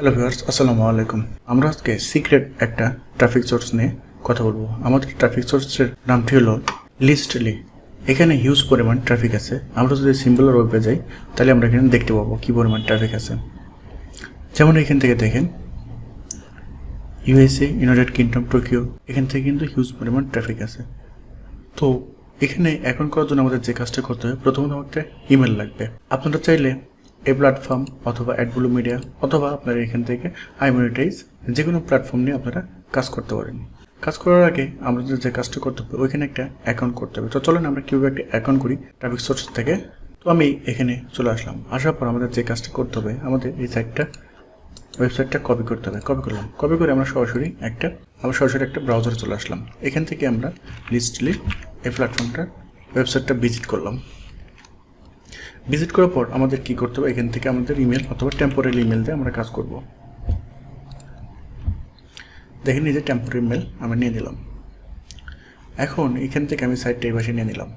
Hello viewers আসসালামু আলাইকুম। আমরা আজকে সিক্রেট একটা ট্রাফিক সোর্স নিয়ে কথা বলব। আমাদের ট্রাফিক সোর্সের নামটি হলো লিস্টলি এখানে হিউজ পরিমাণ ট্রাফিক আছে। আমরা যদি সিম্বলের ওয়েবে যাই, তাহলে আমরা এখানে দেখতে পাবো কী পরিমাণ ট্রাফিক আছে। যেমন এখান থেকে দেখেন ইউএসএ ইউনাইটেড কিংডম টোকিও এখান থেকে কিন্তু হিউজ পরিমাণ ট্রাফিক আছে। তো এখানে এখন করার জন্য আমাদের যে কাজটা করতে হবে প্রথমত আমাদের ইমেল লাগবে। আপনারা চাইলে এই প্ল্যাটফর্ম অথবা অ্যাডব্লু মিডিয়া অথবা আপনারা এখান থেকে আইমনিটাইজ যে কোনো প্ল্যাটফর্ম নিয়ে আপনারা কাজ করতে পারেন। কাজ করার আগে আমাদের যে কাজটা করতে হবে, ওইখানে একটা অ্যাকাউন্ট করতে হবে। তো চলেন আমরা কীভাবে একটা অ্যাকাউন্ট করি ট্রাফিক সোর্স থেকে। তো আমি এখানে চলে আসলাম। আসার পর আমাদের যে কাজটা করতে হবে, আমাদের এই সাইটটা ওয়েবসাইটটা কপি করতে হবে। কপি করলাম। কপি করে আমরা সরাসরি একটা আমরা সরাসরি একটা ব্রাউজারে চলে আসলাম। এখান থেকে আমরা লিস্টলি এই প্ল্যাটফর্মটা ওয়েবসাইটটা ভিজিট করলাম। ভিজিট করার পর আমাদের কি করতে হবে? এখান থেকে আমাদের ইমেল অথবা টেম্পোরারি ইমেল দিয়ে আমরা কাজ করব। দেখেন এই যে টেম্পোরারি ইমেল আমি নিয়ে নিলাম। এখন এখান থেকে আমি সাইটটা এই নিয়ে নিলাম।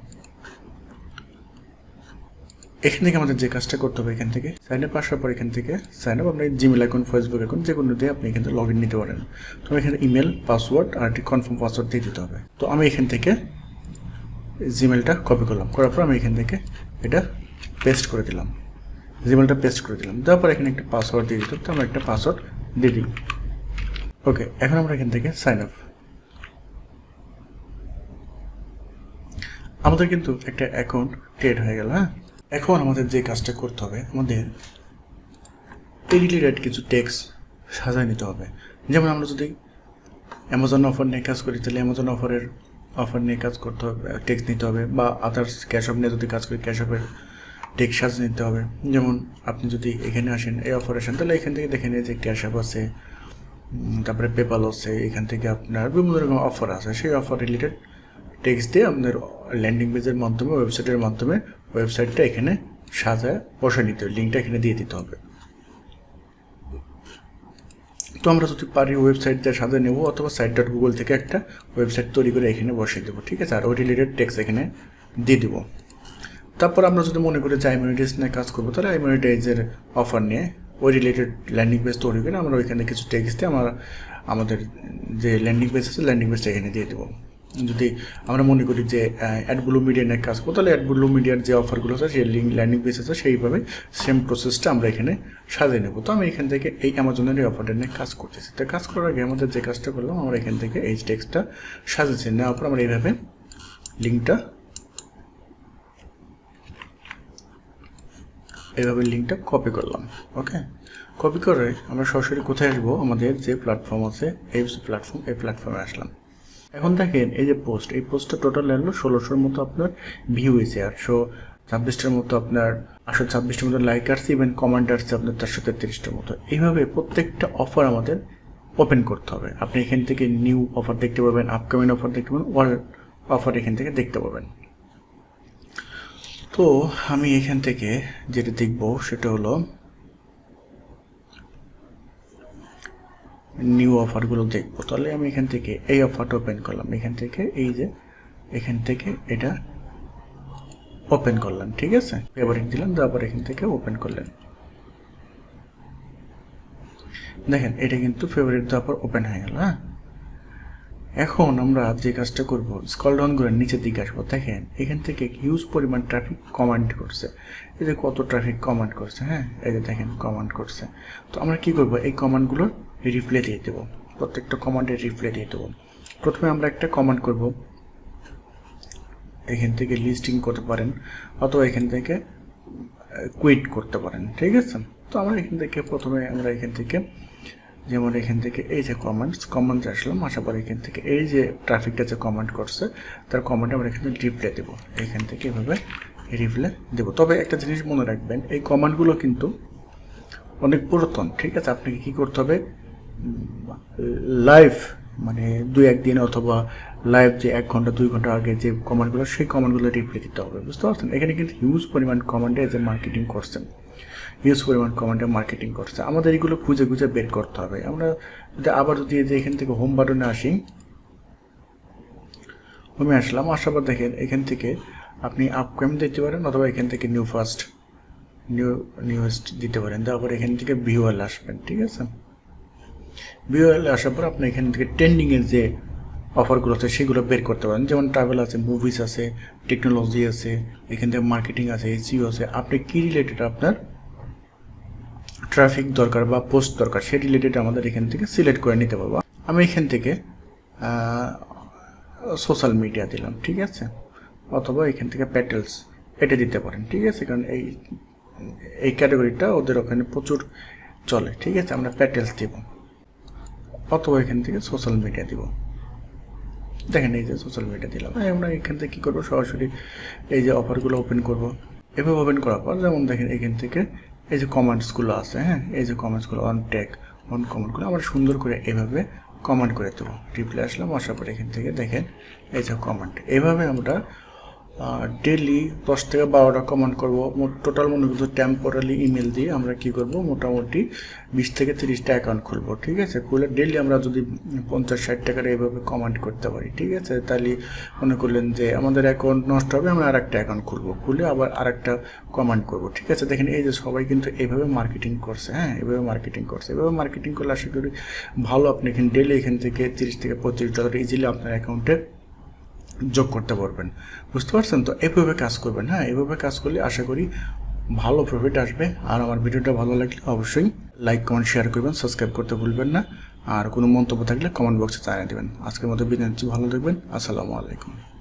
এখান থেকে আমাদের যে কাজটা করতে হবে এখান থেকে সাইন আপ আসার পর এখান থেকে সাইন আপ আপনার জিমেল অ্যাকাউন্ট ফেসবুক অ্যাকাউন্ট যে কোনো দিয়ে আপনি এখান থেকে লগ ইন নিতে পারেন। তো এখানে ইমেল পাসওয়ার্ড আর একটি কনফার্ম পাসওয়ার্ড দিয়ে দিতে হবে। তো আমি এখান থেকে জিমেলটা কপি করলাম। করার পর আমি এখান থেকে এটা পেস্ট করে দিলাম। জিমেলটা পেস্ট করে দিলাম। দেওয়ার পর এখানে একটা পাসওয়ার্ড দিয়ে দিতে আমরা একটা পাসওয়ার্ড দিয়ে দিই ওকে এখন আমরা এখান থেকে সাইন আপ আমাদের কিন্তু একটা অ্যাকাউন্ট ক্রিয়েট হয়ে গেল হ্যাঁ? এখন আমাদের যে কাজটা করতে হবে, আমাদের রিলেটেড কিছু টেক্স সাজায় নিতে হবে। যেমন আমরা যদি অ্যামাজন অফার নিয়ে কাজ করি, তাহলে অ্যামাজন অফারের অফার নিয়ে কাজ করতে হবে টেক্স নিতে হবে, বা আদার্স ক্যাশ অফ নিয়ে যদি কাজ করি ক্যাশ অফের টেক্স সাজ নিতে হবে। যেমন আপনি যদি এখানে আসেন এই অফার আসেন তাহলে এখান থেকে দেখে নিয়ে যে ক্যাশ আছে তারপরে পেপাল আছে, এখান থেকে আপনার বিভিন্ন রকম অফার আছে। সেই অফার রিলেটেড টেক্সট দিয়ে আপনার ল্যান্ডিং পেজের মাধ্যমে ওয়েবসাইটের মাধ্যমে ওয়েবসাইটটা এখানে সাজায় বসে নিতে হবে। লিঙ্কটা এখানে দিয়ে দিতে হবে। তো আমরা যদি পারি ওয়েবসাইট দিয়ে সাজা নেব, অথবা সাইট ডট গুগল থেকে একটা ওয়েবসাইট তৈরি করে এখানে বসিয়ে দেবো, ঠিক আছে? আর ওই রিলেটেড টেক্সট এখানে দিয়ে দেবো। তারপর আমরা যদি মনে করি যে আইমনিটাইজ নিয়ে কাজ করব, তাহলে আইমনিটাইজের অফার নিয়ে ওই রিলেটেড ল্যান্ডিং পেজ তৈরি করে আমরা ওইখানে কিছু টেক্সট দিয়ে আমরা, আমাদের যে ল্যান্ডিং পেজ আছে ল্যান্ডিং পেজটা এখানে দিয়ে দেবো। যদি আমরা মনে করি যে অ্যাডব্লু মিডিয়া নিয়ে কাজ করব, তাহলে অ্যাডব্লু মিডিয়ার যে অফারগুলো আছে, সেই লিঙ্ক ল্যান্ডিং পেজ আছে, সেইভাবে সেম প্রসেসটা আমরা এখানে সাজিয়ে নেব। তো আমি এখান থেকে এই অ্যামাজনের এই অফারটা নিয়ে কাজ করতেছি। তো কাজ করার আগে আমাদের যে কাজটা করলাম, আমরা এখান থেকে এই টেক্সটটা সাজিয়েছি। নেওয়ার পর আমরা এইভাবে লিঙ্কটা এইভাবে লিঙ্কটা কপি করলাম ওকে কপি করে আমরা সরাসরি কোথায় আসব? আমাদের যে প্ল্যাটফর্ম আছে, এই প্ল্যাটফর্ম এই প্ল্যাটফর্মে আসলাম। এখন দেখেন, এই যে পোস্ট এই পোস্টটা টোটাল লাগল ষোলোশোর মতো আপনার ভিউ হয়েছে আটশো ছাব্বিশটার মতো আপনার, আটশো ছাব্বিশটার মতো লাইক আসছে ইভেন কমেন্ট আসছে আপনার চারশো তেত্রিশটার মতো। এইভাবে প্রত্যেকটা অফার আমাদের ওপেন করতে হবে। আপনি এখান থেকে নিউ অফার দেখতে পাবেন আপকামিং অফার দেখতে পাবেন অল অফার এখান থেকে দেখতে পাবেন। তো আমি এখান থেকে যেটা দেখব সেটা হলো নিউ অফারগুলো দেখব। তাহলে আমি এখান থেকে এই অফারটা ওপেন করলাম। এখান থেকে এই যে, এখান থেকে এটা ওপেন করলাম, ঠিক আছে? ফেভারিট দিলাম তারপর এখান থেকে ওপেন করলেন। দেখেন, এটা কিন্তু ফেভারিট দেওয়ার পর ওপেন হয়ে গেল হ্যাঁ? এখন আমরা যে কাজটা করব স্কল ডাউন করে নিচের দিকে আসব। দেখেন, এখান থেকে হিউজ পরিমাণ ট্রাফিক কমান্ড করছে। এই যে কত ট্রাফিক কমান্ড করছে হ্যাঁ? এই যে দেখেন কমান্ড করছে। তো আমরা কি করব? এই কমান্ডগুলোর রিপ্লে দিয়ে দেবো। প্রত্যেকটা কমান্ডের রিপ্লে দিয়ে দেবো। প্রথমে আমরা একটা কমান্ড করব। এখান থেকে লিস্টিং করতে পারেন, অথবা এখান থেকে কুইট করতে পারেন, ঠিক আছে? তো আমরা এখান থেকে প্রথমে আমরা এখান থেকে যেমন এখান থেকে এই যে কমেন্টস কমেন্টস আসলাম আসার পর এখান থেকে এই যে ট্রাফিকটা যে কমেন্ট করছে, তার কমেন্ট আমরা এখানে রিপ্লে দেবো। এখান থেকে এভাবে রিপ্লে দেবো। তবে একটা জিনিস মনে রাখবেন, এই কমেন্টগুলো কিন্তু অনেক পুরাতন, ঠিক আছে? আপনাকে কী করতে হবে? লাইভ মানে দুই একদিন অথবা লাইভ যে এক ঘণ্টা, দুই ঘণ্টা আগে যে কমেন্টগুলো সেই কমেন্টগুলো রিপ্লে দিতে হবে, বুঝতে পারছেন? এখানে কিন্তু হিউজ পরিমাণ কমেন্টে যে মার্কেটিং করছেন। হিউজ পরিমাণ কমেন্টে মার্কেটিং করছে। আমাদের এগুলো খুঁজে খুঁজে বের করতে হবে। আমরা যদি আবার যদি যে এখান থেকে হোম বাটনে আসি হোমে আসলাম, আসার পর দেখেন এখান থেকে আপনি আপকামিং দেখতে পারেন অথবা এখান থেকে নিউ ফার্স্ট নিউ নিউজ দিতে পারেন। তারপর এখান থেকে ভিউয়াল আসবেন, ঠিক আছে? ভিউয়াল আসার পর আপনি এখান থেকে ট্রেন্ডিংয়ের যে অফারগুলো আছে, সেগুলো বের করতে পারেন। যেমন ট্রাভেল আছে মুভিস আছে টেকনোলজি আছে, এখান থেকে মার্কেটিং আছে এসিও আছে। আপনি কী রিলেটেড আপনার ট্রাফিক দরকার বা পোস্ট দরকার সে রিলেটেড আমাদের এখান থেকে সিলেক্ট করে নিতে পারব। আমি এখান থেকে সোশ্যাল মিডিয়া দিলাম ঠিক আছে? অথবা এখান থেকে প্যাটেলস এটা দিতে পারেন ঠিক আছে? কারণ এই এই ক্যাটাগরিটা ওদের ওখানে প্রচুর চলে ঠিক আছে? আমরা প্যাটেলস দিব। অথবা এখান থেকে সোশ্যাল মিডিয়া দিব। দেখেন এই যে সোশ্যাল মিডিয়া দিলাম। হ্যাঁ, আমরা এখান থেকে কী করব? সরাসরি এই যে অফারগুলো ওপেন করব। এভাবে ওপেন করার পর যেমন দেখেন এখান থেকে এই যে কমান্ডসগুলো আছে হ্যাঁ? এই যে কমান্ডসগুলো অন টেক অন কমান্ডগুলো আমরা সুন্দর করে এভাবে কমান্ড করে দেবো। রিপ্লাই আসলাম, আসার পরে এখান থেকে দেখেন, এই যে কমান্ড এভাবে আমরা ডেলি দশ থেকে বারোটা কমেন্ট করব। টোটাল মনে করতে টেম্পোরারি ইমেল দিয়ে আমরা কি করব? মোটামুটি বিশ থেকে তিরিশটা অ্যাকাউন্ট খুলব, ঠিক আছে? খুলে ডেলি আমরা যদি পঞ্চাশ, ষাট টাকার এইভাবে কমেন্ট করতে পারি, ঠিক আছে? তাহলে মনে করলেন যে আমাদের অ্যাকাউন্ট নষ্ট হবে, আমরা আর একটা অ্যাকাউন্ট খুলবো। খুলে আবার আর একটা কমেন্ট করব, ঠিক আছে? দেখেন এই যে সবাই কিন্তু এইভাবে মার্কেটিং করছে হ্যাঁ? এইভাবে মার্কেটিং করছে। এভাবে মার্কেটিং করলে আশা করি ভালো আপনি এখানে ডেলি এখান থেকে তিরিশ থেকে পঁচিশ ডলার ইজিলি আপনার অ্যাকাউন্টে যোগ করতে পারবেন। বুঝতে পারছেন তো? এভাবে কাজ করবেন হ্যাঁ? এভাবে কাজ করলে আশা করি ভালো প্রফিট আসবে। আর আমার ভিডিওটা ভালো লাগলে অবশ্যই লাইক কমেন্ট শেয়ার করবেন সাবস্ক্রাইব করতে ভুলবেন না। আর কোনো মন্তব্য থাকলে কমেন্ট বক্সে জানিয়ে দেবেন। আজকের মতো বিদায় ভালো থাকবেন। আসসালামু আলাইকুম।